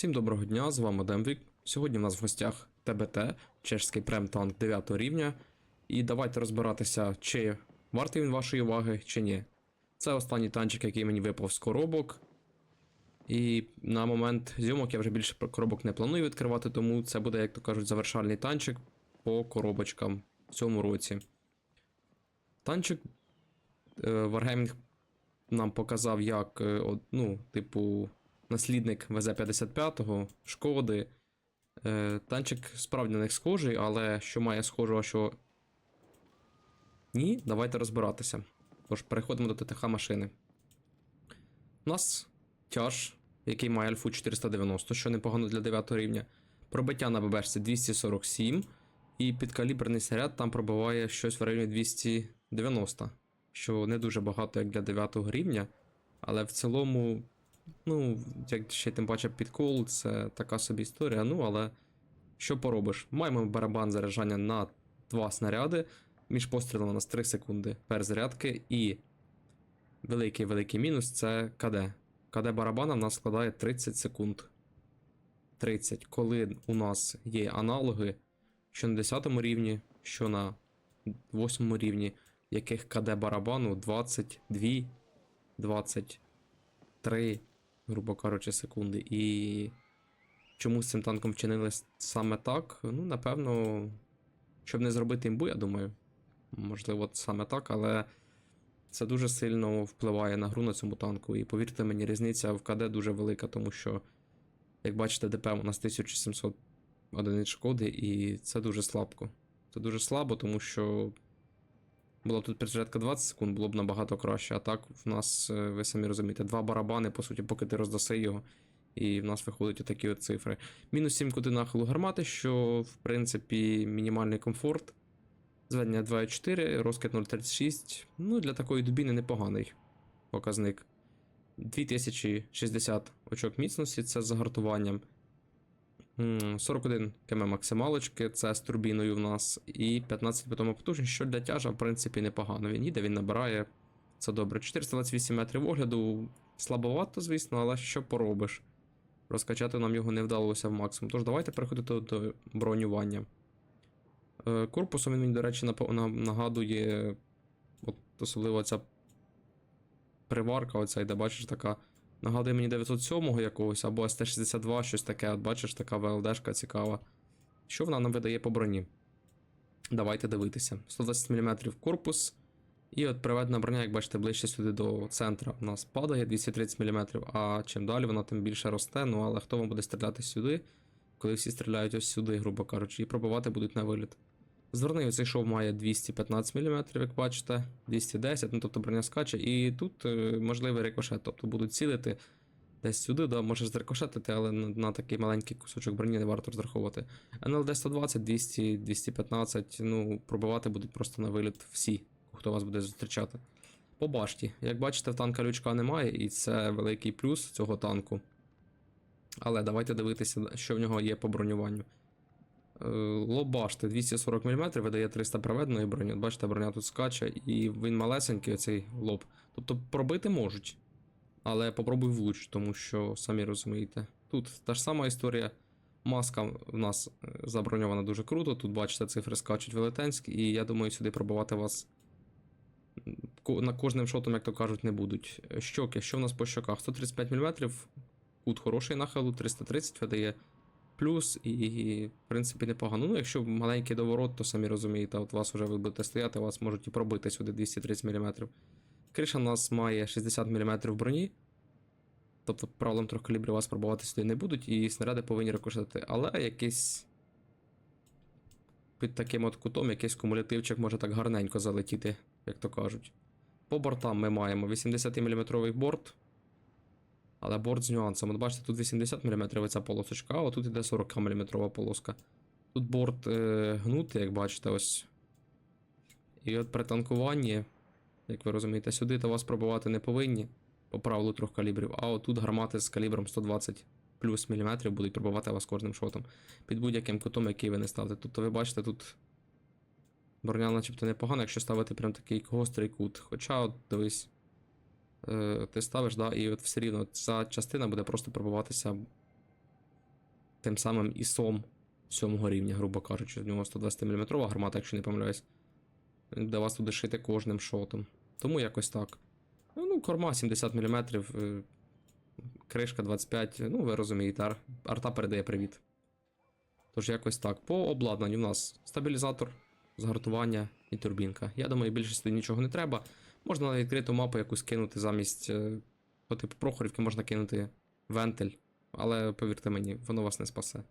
Всім доброго дня, з вами Демвік. Сьогодні в нас в гостях ТБТ, чешський прем-танк 9 рівня. І давайте розбиратися, чи вартий він вашої уваги, чи ні. Це останній танчик, який мені випав з коробок. І на момент зйомок я вже більше коробок не планую відкривати, тому це буде, як то кажуть, завершальний танчик по коробочкам в цьому році. Танчик е, Wargaming нам показав як, е, ну, типу, наслідник ВЗ-55, Шкоди. Е, танчик справді на них схожий, але що має схожого, що. Ні, давайте розбиратися. Тож, переходимо до ТТХ машини. У нас тяж, який має альфу 490, що непогано для 9 рівня. Пробиття на ББшці 247. І підкаліберний снаряд там пробиває щось в районі 290, що не дуже багато як для 9 рівня. Але в цілому, ну, як ще тим паче підкол, це така собі історія. Ну, але що поробиш? Маємо барабан заряджання на 2 снаряди. Між пострілами у нас 3 секунди перезарядки. І великий великий мінус це КД. КД барабана в нас складає 30 секунд. 30, коли у нас є аналоги, що на 10 рівні, що на 8 рівні, яких КД барабану 22, 23, грубо кажучи, секунди. І чому з цим танком вчинили саме так? Ну, напевно, щоб не зробити імбу, я думаю. Можливо, саме так, але це дуже сильно впливає на гру на цьому танку. І повірте мені, різниця в КД дуже велика, тому що, як бачите, ДП у нас 1700 одиниць шкоди, і це дуже слабко. Це дуже слабо, тому що була б тут перезарядка 20 секунд, було б набагато краще. А так в нас, е, ви самі розумієте, два барабани, по суті, поки ти роздаси його. І в нас виходять отакі от цифри. Мінус 7 куди нахилу гармати, що, в принципі, мінімальний комфорт. Зведення 2,4, розкид 0,36. Ну, для такої дубіни непоганий показник. 2060 очок міцності, це з загартуванням. М, 41 км максималочки, це з турбіною в нас. І 15 питома потужність, що для тяжа, в принципі, непогано. Він їде, він набирає. Це добре. 428 метрів огляду. Слабовато, звісно, але що поробиш? Розкачати нам його не вдалося в максимум. Тож давайте переходити до бронювання. Е, Корпусом він мені, до речі, нагадує. От особливо ця приварка, оця йде, бачиш, така. Нагадує мені 907-го якогось, або СТ-62, щось таке. От бачиш, така ВЛДшка цікава. Що вона нам видає по броні? Давайте дивитися. 120 мм корпус. І от приведена броня, як бачите, ближче сюди до центра. У нас падає 230 мм, а чим далі вона тим більше росте. Ну але хто вам буде стріляти сюди, коли всі стріляють ось сюди, грубо кажучи, і пробивати будуть на виліт. Зверни цей шов має 215 мм, як бачите, 210, ну тобто броня скаче, і тут е, можливий рикошет, тобто будуть цілити десь сюди, да, можеш зрикошетити, але на, на такий маленький кусочок броні не варто розраховувати. НЛД 120, 200, 215, ну, пробивати будуть просто на виліт всі, хто вас буде зустрічати. По башті. Як бачите, в танка лючка немає, і це великий плюс цього танку. Але давайте дивитися, що в нього є по бронюванню. Е, 240 мм видає 300 проведеної броні. От бачите, броня тут скаче, і він малесенький, оцей лоб. Тобто пробити можуть. Але попробуй влуч, тому що, самі розумієте. Тут та ж сама історія. Маска в нас е, заброньована дуже круто. Тут, бачите, цифри скачуть велетенські, і я думаю, сюди пробувати вас на кожним шотом, як то кажуть, не будуть. Щоки, що в нас по щоках? 135 мм, кут хороший нахилу, 330 видає плюс, і, в принципі, непогано. Ну, якщо маленький доворот, то самі розумієте, от вас вже ви будете стояти, вас можуть і пробити сюди 230 мм. Криша у нас має 60 мм броні. Тобто, правилом трьох калібрів вас пробувати сюди не будуть, і снаряди повинні рикошетити. Але якийсь під таким от кутом якийсь кумулятивчик може так гарненько залетіти, як то кажуть. По бортам ми маємо 80-мм борт. Але борт з нюансом. От бачите, тут 80 мм ця полосочка, а отут іде 40 мм полоска. Тут борт е, гнутий, як бачите, ось. І от при танкуванні, як ви розумієте, сюди то вас пробивати не повинні по правилу трьох калібрів, а отут гармати з калібром 120 плюс міліметрів будуть пробивати вас кожним шотом. Під будь-яким кутом, який ви не ставите. Тобто ви бачите, тут броня начебто непогана, якщо ставити прям такий гострий кут. Хоча, от дивись, ти ставиш, да, і от все рівно ця частина буде просто пробиватися тим самим ІСом 7 рівня, грубо кажучи, в нього 120 мм гармата, якщо не помиляюсь. Де вас туди шити кожним шотом. Тому якось так. Ну, ну корма 70 мм, е, кришка 25, ну ви розумієте, ар- арта передає привіт. Тож якось так. По обладнанню у нас стабілізатор, згартування і турбінка. Я думаю, більше сюди нічого не треба. Можна на відкриту мапу якусь кинути замість е, по типу Прохорівки можна кинути вентиль. Але повірте мені, воно вас не спасе.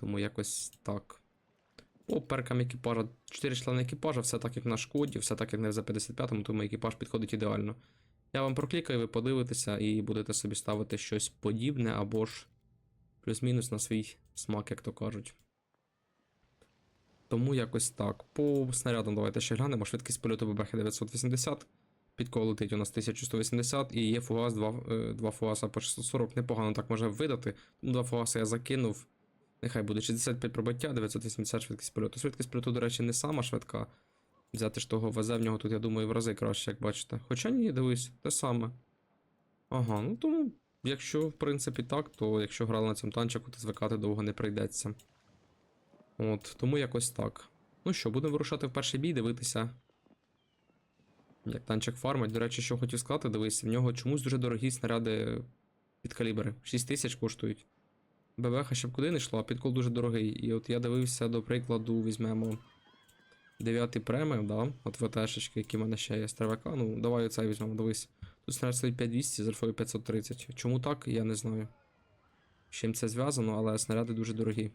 Тому якось так. По перкам екіпажа. 4 члени екіпажа, все так як на шкоді, все так як не в за 55 му тому екіпаж підходить ідеально. Я вам проклікаю, ви подивитеся і будете собі ставити щось подібне або ж плюс-мінус на свій смак, як то кажуть. Тому якось так. По снарядам давайте ще глянемо. Швидкість польоту ББХ 980. Підкол летить у нас 1180 і є фугас, два, е, два фугаса по 640. Непогано так може видати. Два фугаси я закинув. Нехай буде 65 пробиття, 980 швидкість польоту. Швидкість польоту, до речі, не сама швидка. Взяти ж того ВЗ в нього тут, я думаю, в рази краще, як бачите. Хоча ні, дивись, те саме. Ага, ну тому, якщо, в принципі, так, то якщо грали на цьому танчику, то звикати довго не прийдеться. От, тому якось так. Ну що, будемо вирушати в перший бій, дивитися. Як танчик фармить. До речі, що хотів сказати, дивись, в нього чомусь дуже дорогі снаряди під калібри. 6 тисяч коштують. ББХ ще б куди не йшло, а підкол дуже дорогий. І от я дивився, до прикладу, візьмемо 9 преміум, да? От ВТшечки, які в мене ще є з ТРВК. Ну, давай оцей візьмемо, дивись. Тут снаряд стоїть 5200 з альфою 530. Чому так, я не знаю. З чим це зв'язано, але снаряди дуже дорогі.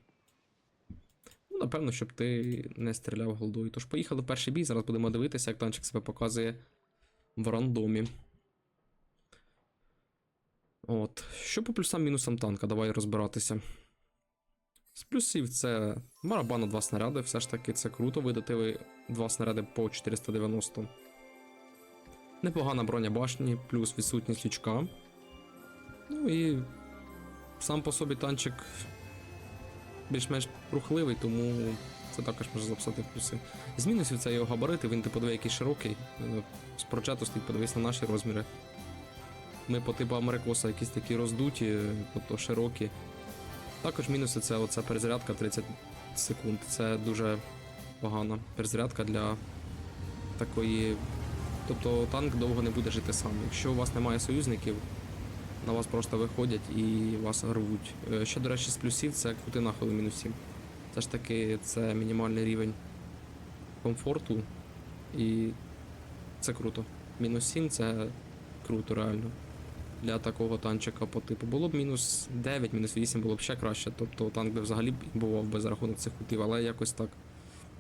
Ну, напевно, щоб ти не стріляв голдою. Тож поїхали в перший бій, зараз будемо дивитися, як танчик себе показує в рандомі. От. Що по плюсам-мінусам танка, давай розбиратися. З плюсів це барабан два снаряди, все ж таки це круто видати ви два снаряди по 490. Непогана броня башні, плюс відсутність лючка. Ну і сам по собі танчик більш-менш рухливий, тому це також можна записати в плюси. З мінусів це його габарити, він типу який широкий. Е, З прочату стоїть, подивись на наші розміри. Ми по типу Америкоса якісь такі роздуті, е, тобто широкі. Також мінуси це оця перезарядка 30 секунд. Це дуже погана перезарядка для такої. Тобто танк довго не буде жити сам. Якщо у вас немає союзників, на вас просто виходять і вас рвуть. Ще, до речі, з плюсів це кути нахилу мінус 7. Це ж таки це мінімальний рівень комфорту. І це круто. Мінус 7 це круто, реально. Для такого танчика по типу. Було б мінус 9, мінус 8 було б ще краще. Тобто танк би взагалі б бував би за рахунок цих кутів, але якось так.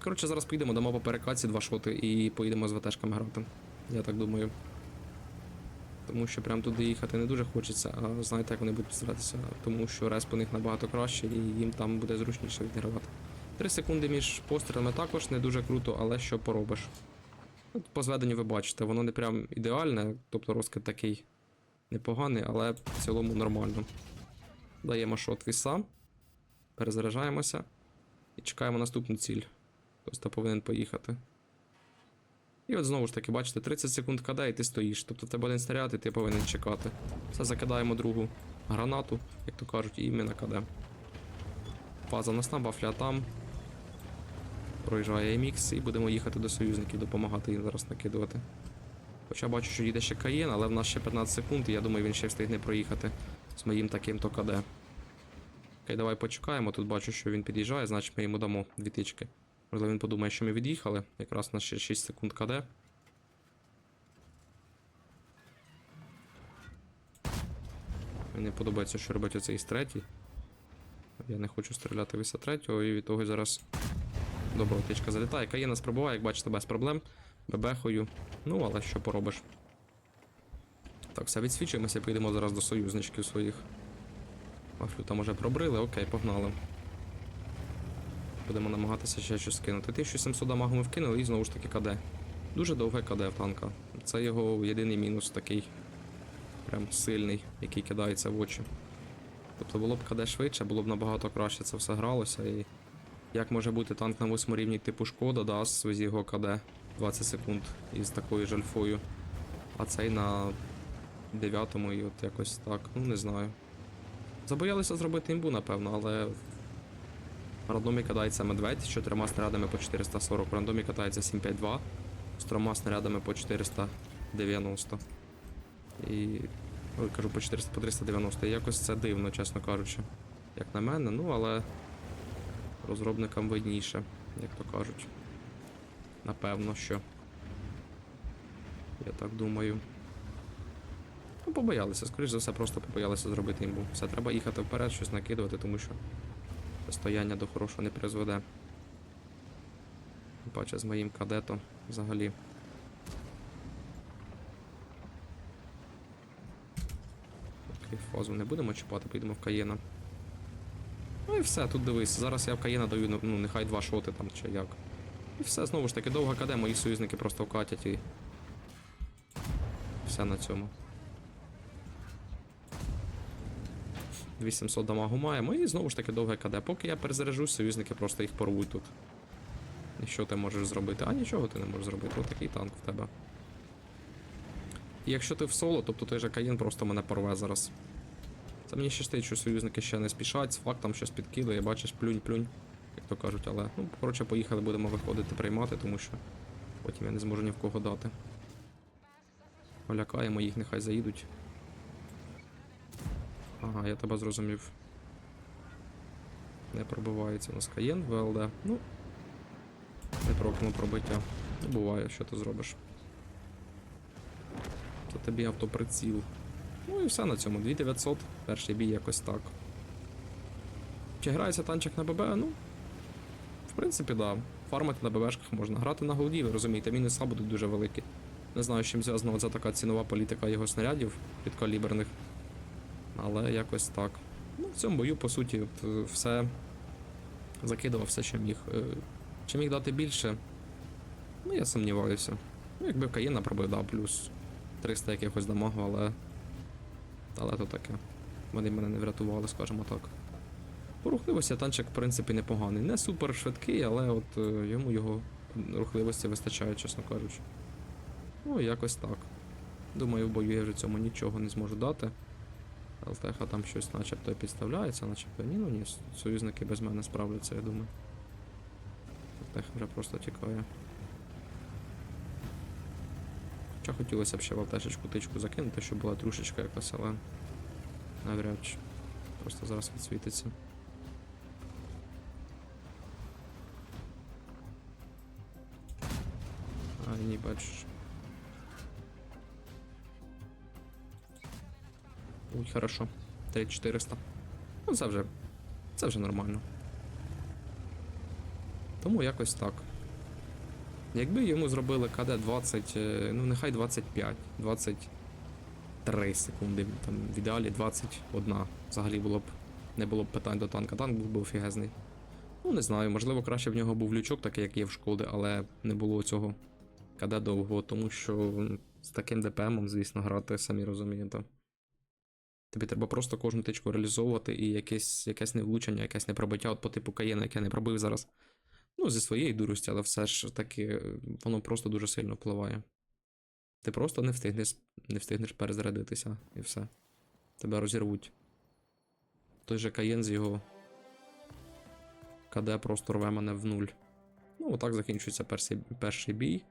Коротше, зараз поїдемо, дамо по перекатці два шоти і поїдемо з ВТшками грати. Я так думаю. Тому що прям туди їхати не дуже хочеться, а знаєте, як вони будуть старатися, тому що респ у них набагато краще і їм там буде зручніше відігравати. Три секунди між пострілами також не дуже круто, але що поробиш. По зведенню ви бачите, воно не прям ідеальне, тобто розкид такий непоганий, але в цілому нормально. Даємо шот віса, перезаряджаємося і чекаємо наступну ціль. Просто повинен поїхати. І от знову ж таки, бачите, 30 секунд КД і ти стоїш. Тобто в тебе один снаряд і ти повинен чекати. Все, закидаємо другу гранату, як то кажуть, і ми на КД. Фаза в нас там, вафля там. Проїжджає MX і будемо їхати до союзників, допомагати їм зараз накидувати. Хоча бачу, що їде ще Каєн, але в нас ще 15 секунд, і я думаю, він ще встигне проїхати з моїм таким то КД. Окей, давай почекаємо. Тут бачу, що він під'їжджає, значить ми йому дамо дві тички. Можливо, він подумає, що ми від'їхали. Якраз на ще 6 секунд КД. Мені подобається, що робить оцей із третій. Я не хочу стріляти виса третього, і від того зараз добра тичка залітає. Каєна спробуває, як бачите, без проблем. Бебехою. Ну, але що поробиш. Так, все, відсвічуємося, поїдемо зараз до союзничків своїх. Вафлю там уже пробрили, окей, погнали. Будемо намагатися ще щось кинути. 1700 дамагу ми вкинули і знову ж таки КД. Дуже довге КД в танка. Це його єдиний мінус такий. Прям сильний, який кидається в очі. Тобто було б КД швидше, було б набагато краще це все гралося. І як може бути танк на 8 рівні типу шкода, да, з його КД 20 секунд із такою ж альфою. А цей на 9 і от якось так, ну не знаю. Забоялися зробити імбу, напевно, але в рандомі кидається медведь з чотирма снарядами по 440, в рандомі катається 752 з трьома снарядами по 490. І. Ой, кажу по 400 по 390. І якось це дивно, чесно кажучи. Як на мене, ну але розробникам видніше, як то кажуть. Напевно, що. Я так думаю. Ну, побоялися, скоріш за все, просто побоялися зробити імбу. Все, треба їхати вперед, щось накидувати, тому що стояння до хорошого не призведе. Паче з моїм кадетом взагалі. Окей, фазу не будемо чіпати, поїдемо в Каєна. Ну і все, тут дивись. Зараз я в Каєна даю, ну, ну нехай два шоти там чи як. І все, знову ж таки, довга КД, мої союзники просто вкатять і. Все на цьому. 800 дамагу маємо і знову ж таки довге КД. Поки я перезаряжусь, союзники просто їх порвуть тут. І що ти можеш зробити? А нічого ти не можеш зробити. Ось такий танк в тебе. І якщо ти в соло, тобто той же Каїн просто мене порве зараз. Це мені щастить, що союзники ще не спішать, з фактом щось підкидає, бачиш, плюнь-плюнь, як то кажуть, але ну, коротше, поїхали, будемо виходити приймати, тому що потім я не зможу ні в кого дати. Полякаємо їх, нехай заїдуть. Ага, я тебе зрозумів. Не пробивається у нас Каєн ВЛД. Ну. Не прокнув пробиття. Ну, буває, що ти зробиш. Це тобі автоприціл. Ну і все на цьому. 2900. Перший бій якось так. Чи грається танчик на ББ? Ну. В принципі, да. Фармити на ББшках можна. Грати на голді, ви розумієте, мінуса будуть дуже великі. Не знаю, з чим зв'язана така цінова політика його снарядів підкаліберних. Але якось так. Ну, в цьому бою, по суті, е, все закидував все, що міг. Е, Чи міг дати більше? Ну, я сумніваюся. Ну, якби Каєна пробив, да, плюс 300 якихось дамагу, але. Але то таке. Вони мене не врятували, скажімо так. По рухливості танчик, в принципі, непоганий. Не супер швидкий, але от е, йому його рухливості вистачає, чесно кажучи. Ну, якось так. Думаю, в бою я вже цьому нічого не зможу дати. ЛТХ там щось начебто підставляється, начебто ні, ну ні, союзники без мене справляться, я думаю. ЛТХ вже просто тікає. Хоча хотілося б ще в ЛТшечку тичку закинути, щоб була трушечка якась, але навряд чи. Просто зараз відсвітиться. А, ні, бачиш. Ой, хорошо. 3400. Ну, це вже. Це вже нормально. Тому якось так. Якби йому зробили КД 20, е, ну нехай 25, 23 секунди, там в ідеалі 21. Взагалі було б не було б питань до танка. Танк був би офігезний. Ну, не знаю, можливо, краще в нього був лючок, такий, як є в шкоди, але не було цього КД довго, тому що з таким ДПМом, звісно, грати, самі розумієте. Тобі треба просто кожну тичку реалізовувати і якесь, якесь невлучення, якесь непробиття, от по типу Каєна, яке не пробив зараз. Ну, зі своєї дурості, але все ж таки е, воно просто дуже сильно впливає. Ти просто не встигнеш, не встигнеш перезарядитися і все. Тебе розірвуть. Той же Каєн з його КД просто рве мене в нуль. Ну, отак закінчується перший, перший бій.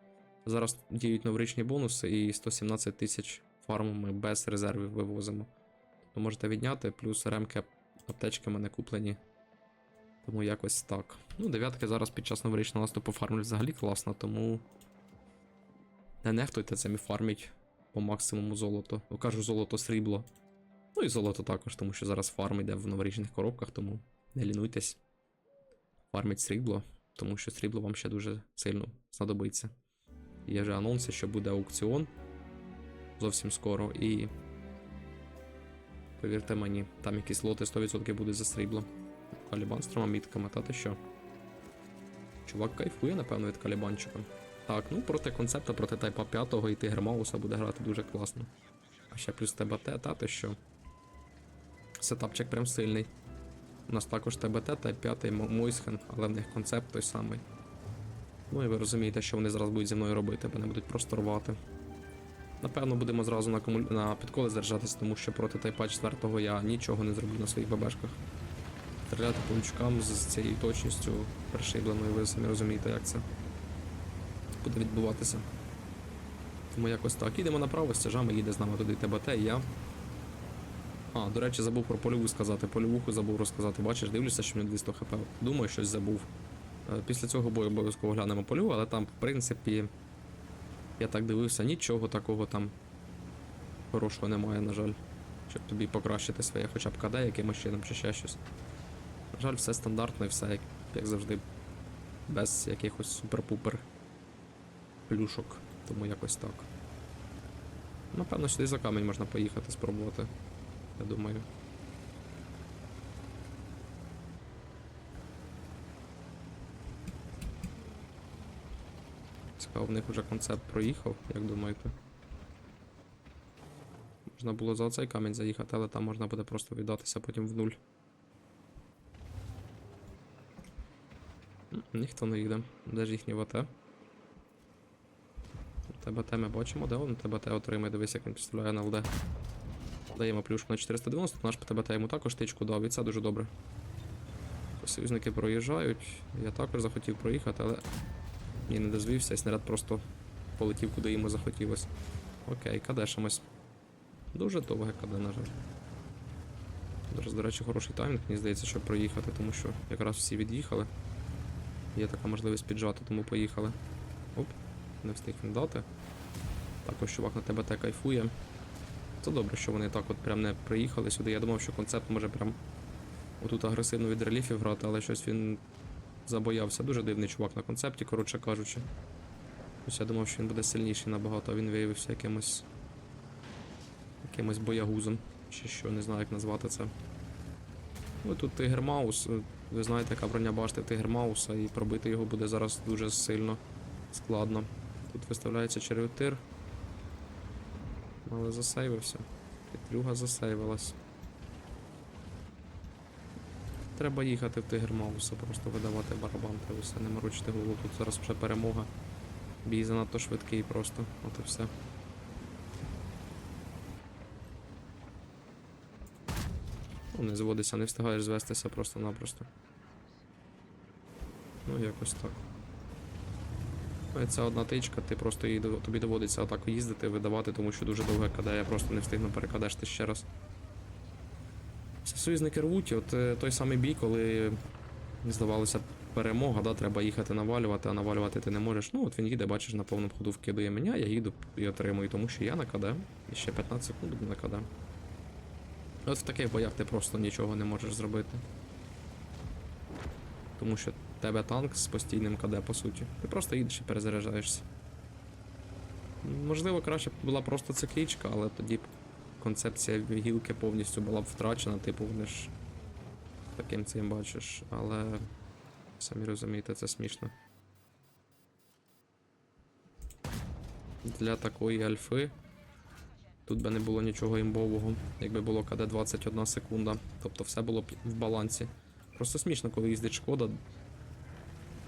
Зараз діють новорічні бонуси і 117 тисяч фарму ми без резервів вивозимо. То можете відняти, плюс ремки аптечки в мене куплені. Тому якось так. Ну, дев'ятки зараз під час новорічного наступу фармлять взагалі класно, тому. Не нехтуйте цим і фарміть по максимуму золото. Ну, кажу, золото срібло. Ну і золото також, тому що зараз фарм йде в новорічних коробках, тому не лінуйтесь. Фарміть срібло, тому що срібло вам ще дуже сильно знадобиться. Є вже анонси, що буде аукціон зовсім скоро, і. Повірте мені, там якісь лоти 100% будуть за срібло. Калібан з трьома мітками, та ти що? Чувак кайфує, напевно, від калібанчика. Так, ну проти концепта, проти тайпа 5 і Тигр Мауса буде грати дуже класно. А ще плюс ТБТ, та ти що? Сетапчик прям сильний. У нас також ТБТ, тайп 5 Мойсхен, але в них концепт той самий. Ну і ви розумієте, що вони зараз будуть зі мною робити, мене будуть просто рвати. Напевно, будемо зразу на, комуль... на підколи заряджатись, тому що проти Тайпа 4 я нічого не зроблю на своїх ББшках. Стріляти по лючкам з цією точністю пришибленою, ви самі розумієте, як це буде відбуватися. Тому якось так. Їдемо направо, стяжами їде з нами туди ТБТ, і я. А, до речі, забув про польову сказати. Польовуху забув розказати. Бачиш, дивлюся, що в мене 200 хп. Думаю, щось забув. Е, Після цього бою обов'язково глянемо польову, але там, в принципі, я так дивився, нічого такого там хорошого немає, на жаль. Щоб тобі покращити своє хоча б КД якимось чином чи ще щось. На жаль, все стандартно і все як, як завжди. Без якихось супер-пупер плюшок. Тому якось так. Напевно, сюди за камінь можна поїхати спробувати. Я думаю. Цікаво, в них вже концепт проїхав, як думаєте? Можна було за оцей камінь заїхати, але там можна буде просто віддатися потім в нуль. Ніхто не їде. Де ж їхній ВТ? ТБТ ми бачимо, де він ТБТ отримає, дивись, як він підставляє на ЛД. Даємо плюшку на 490, наш ТБТ йому також тичку дав, і це дуже добре. Союзники проїжджають. Я також захотів проїхати, але ні, не дозвівся, снаряд просто полетів, куди йому захотілося. Окей, кадешимось. Дуже довге КД, на жаль. Зараз, до речі, хороший таймінг, мені здається, щоб проїхати, тому що якраз всі від'їхали. Є така можливість піджати, тому поїхали. Оп, не встиг він дати. Також чувак на ТБТ кайфує. Це добре, що вони так от прям не приїхали сюди. Я думав, що концепт може прям отут агресивно від реліфів грати, але щось він забоявся. Дуже дивний чувак на концепті, коротше кажучи. Ось я думав, що він буде сильніший набагато, а він виявився якимось. якимось боягузом. Чи що, не знаю, як назвати це. Ну тут Тигр Маус. е, Ви знаєте, яка броня башти Тигр Мауса, і пробити його буде зараз дуже сильно складно. Тут виставляється червотир. Але засейвився. Петлюга засейвилась. Треба їхати в Тигр Мауса, просто видавати барабан та все, не морочити голову. Тут зараз вже перемога. Бій занадто швидкий просто. От і все. Ну, не зводиться, не встигаєш звестися просто-напросто. Ну, якось так. Ну, Це одна тичка, ти просто її, тобі доводиться отак їздити, видавати, тому що дуже довге КД, я просто не встигну перекадешти ще раз. Союзники рвуть, от е, той самий бій, коли здавалося перемога, да, треба їхати навалювати, а навалювати ти не можеш. Ну, от він їде, бачиш, на повному ходу вкидує мене, я їду і отримую, тому що я на КД. І ще 15 секунд на КД. От в таких боях ти просто нічого не можеш зробити. Тому що тебе танк з постійним КД, по суті. Ти просто їдеш і перезаряджаєшся. Можливо, краще була просто циклічка, але тоді концепція гілки повністю була б втрачена, типу, вони ж таким цим бачиш, але самі розумієте, це смішно. Для такої альфи тут би не було нічого імбового, якби було КД 21 секунда, тобто все було б в балансі. Просто смішно, коли їздить шкода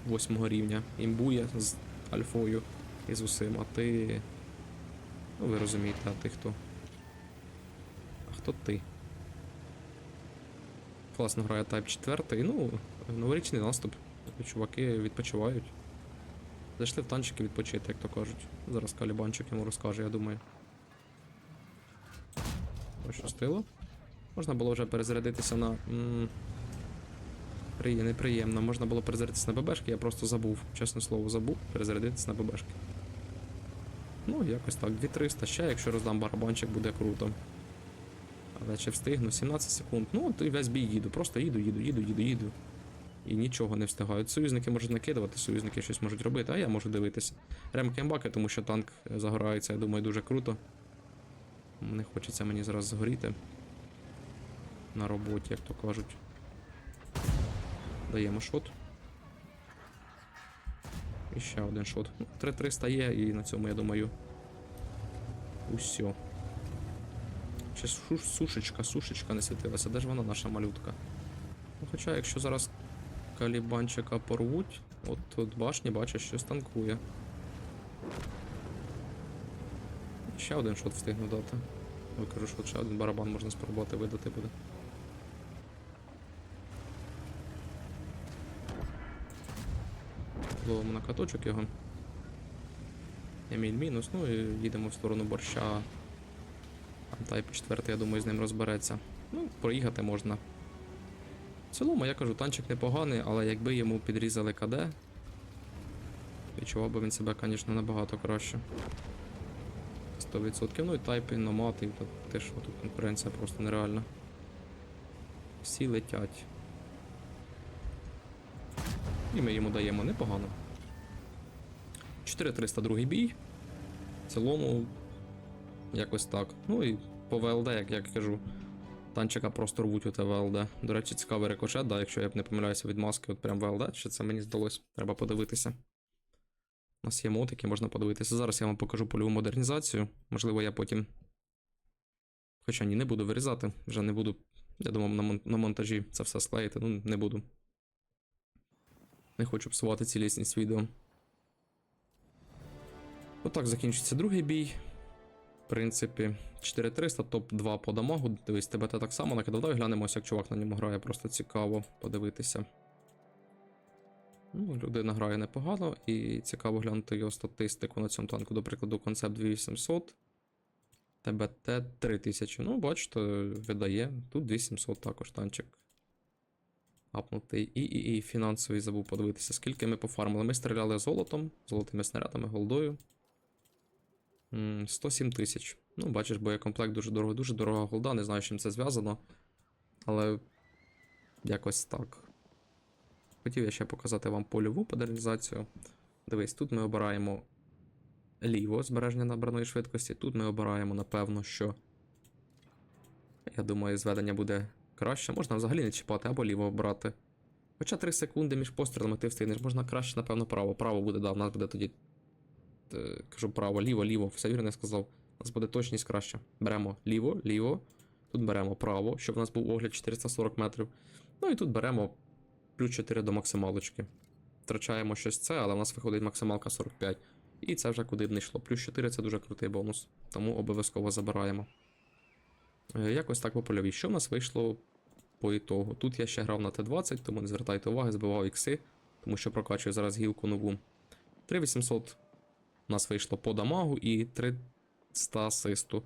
8 рівня, імбує з альфою і з усім, а ти. Ну, ви розумієте, а ти хто? А хто ти? Класно грає Type 4. Ну, новорічний наступ. Чуваки відпочивають. Зайшли в танчики відпочити, як то кажуть. Зараз калібанчик йому розкаже, я думаю. Пощастило. Можна було вже перезарядитися на. Приє, неприємно. Можна було перезарядитися на ББшки, я просто забув, чесне слово, забув перезарядитися на ББшки. Ну, якось так, 2300 ще, якщо роздам барабанчик, буде круто. Але чи встигну? 17 секунд. Ну, то і весь бій їду. Просто їду, їду, їду, їду, їду. І нічого не встигаю. Союзники можуть накидувати, союзники щось можуть робити, а я можу дивитися. Рем кембаки, тому що танк е, загорається, я думаю, дуже круто. Не хочеться мені зараз згоріти. На роботі, як то кажуть. Даємо шот. І ще один шот. Ну, 3-300 є, і на цьому, я думаю. Усьо. Ще сушечка, сушечка не світилася. Де ж вона наша малютка? Ну, хоча, якщо зараз калібанчика порвуть, от тут башні, бачиш, щось танкує. Ще один шот встигну дати. Викажу, що ще один барабан можна спробувати видати буде. Ловимо на каточок його. Еміль мінус, ну і їдемо в сторону борща. Тайп 4, я думаю, з ним розбереться. Ну, проїхати можна. В цілому, я кажу, танчик непоганий, але якби йому підрізали КД, відчував би він себе, звісно, набагато краще. 100%. Ну і тайпи, номати, що тут конкуренція просто нереальна. Всі летять. І ми йому даємо непогано. 4302 бій. В цілому, якось так. Ну і по ВЛД, як я кажу, танчика просто рвуть у те ВЛД. До речі, цікавий рикошет, да, якщо я б не помиляюся від маски, от прям ВЛД, чи це мені здалось, треба подивитися. У нас є мотики, можна подивитися. Зараз я вам покажу польову модернізацію. Можливо, я потім. Хоча ні, не буду вирізати, вже не буду. Я думав, на, мон- на монтажі це все склеїти, ну не буду. Не хочу псувати цілісність відео. Отак закінчиться другий бій. Принципі, 4300, топ-2 по дамагу. Дивись, тебе те так само накидав. Давай глянемо, як чувак на ньому грає, просто цікаво подивитися. Ну, людина грає непогано, і цікаво глянути його статистику на цьому танку. До прикладу, концепт 2800. ТБТ 3000. Ну, бачите, видає. Тут 2700 також танчик. Апнутий. І, і, і фінансовий забув подивитися, скільки ми пофармили. Ми стріляли золотом, золотими снарядами, голдою. М, 107 тисяч. Ну, бачиш, боєкомплект дуже дорого, дуже дорога голда, не знаю, з чим це зв'язано. Але якось так. Хотів я ще показати вам польову модернізацію. Дивись, тут ми обираємо ліво збереження набраної швидкості. Тут ми обираємо, напевно, що. Я думаю, зведення буде краще. Можна взагалі не чіпати або ліво обрати. Хоча 3 секунди між пострілами ти встигнеш, можна краще, напевно, право. Право буде, да, у нас буде тоді. Е, Кажу право, ліво, ліво, все вірно я сказав. У нас буде точність краще. Беремо ліво, ліво. Тут беремо право, щоб у нас був огляд 440 метрів. Ну і тут беремо плюс 4 до максималочки. Втрачаємо щось це, але в нас виходить максималка 45. І це вже куди б не йшло. Плюс 4 це дуже крутий бонус. Тому обов'язково забираємо. Е, Якось так по польовій. Що в нас вийшло по ітогу? Тут я ще грав на Т-20, тому не звертайте уваги, збивав ікси, тому що прокачую зараз гілку нову. 3800 у нас вийшло по дамагу і 300 асисту.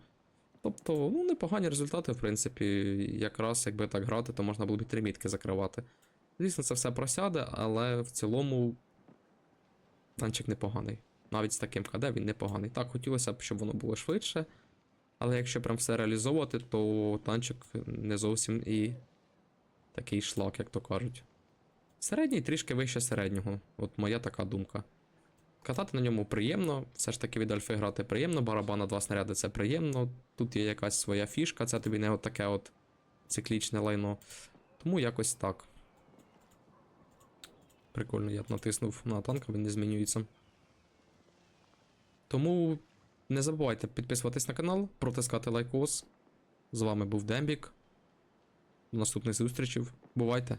Тобто, ну, непогані результати, в принципі. Якраз якби так грати, то можна було б і мітки закривати. Звісно, це все просяде, але в цілому танчик непоганий. Навіть з таким КД він непоганий. Так, хотілося б, щоб воно було швидше. Але якщо прям все реалізовувати, то танчик не зовсім і такий шлак, як то кажуть. Середній трішки вище середнього. От моя така думка. Катати на ньому приємно, все ж таки від альфи грати приємно, барабан на два снаряди це приємно. Тут є якась своя фішка, це тобі не от таке от циклічне лайно. Тому якось так. Прикольно, я натиснув на танк, він не змінюється. Тому не забувайте підписуватись на канал, протискати лайкос. З вами був Дембік. До наступних зустрічей. Бувайте!